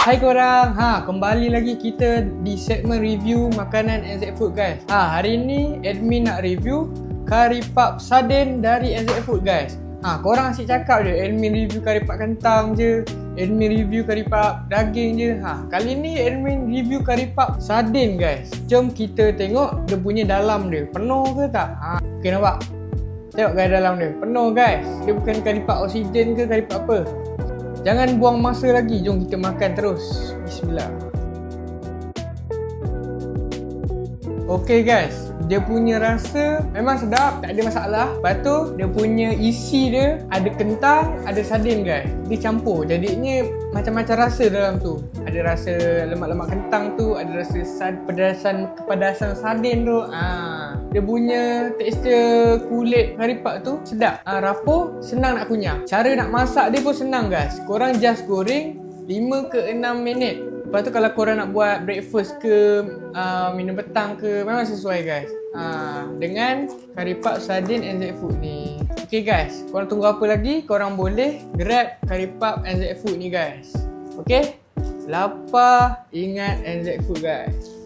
Hai korang, ha kembali lagi kita di segmen review makanan NZ Food guys. Ha hari ni admin nak review kari pap sardin dari NZ Food guys. Ha korang asyik cakap je admin review kari pap kentang je, admin review kari pap daging je. Ha kali ni admin review kari pap sardin guys. Jom kita tengok dia punya dalam dia. Penuh ke tak? Ha okey nampak. Tengok guys dalam dia. Penuh guys. Dia bukan kari pap oksigen ke kari pap apa. Jangan buang masa lagi. Jom kita makan terus. Bismillah. Okay guys, dia punya rasa memang sedap, tak ada masalah. Lepas tu, dia punya isi dia ada kentang, ada sardin guys. Dia campur, jadinya macam-macam rasa dalam tu. Ada rasa lemak-lemak kentang tu, ada rasa sad, pedasan kepedasan sardin tu. Ah, dia punya tekstur kulit karipak tu sedap. Ah, rapuh, senang nak kunyah. Cara nak masak dia pun senang guys. Korang just goreng 5 ke 6 minit. Lepas tu kalau korang nak buat breakfast ke uh, minum petang ke memang sesuai guys. Uh, dengan puff sardin NZ Food ni. Okay guys, korang tunggu apa lagi? Korang boleh grab puff NZ Food ni guys. Okay? Lapar ingat NZ Food guys.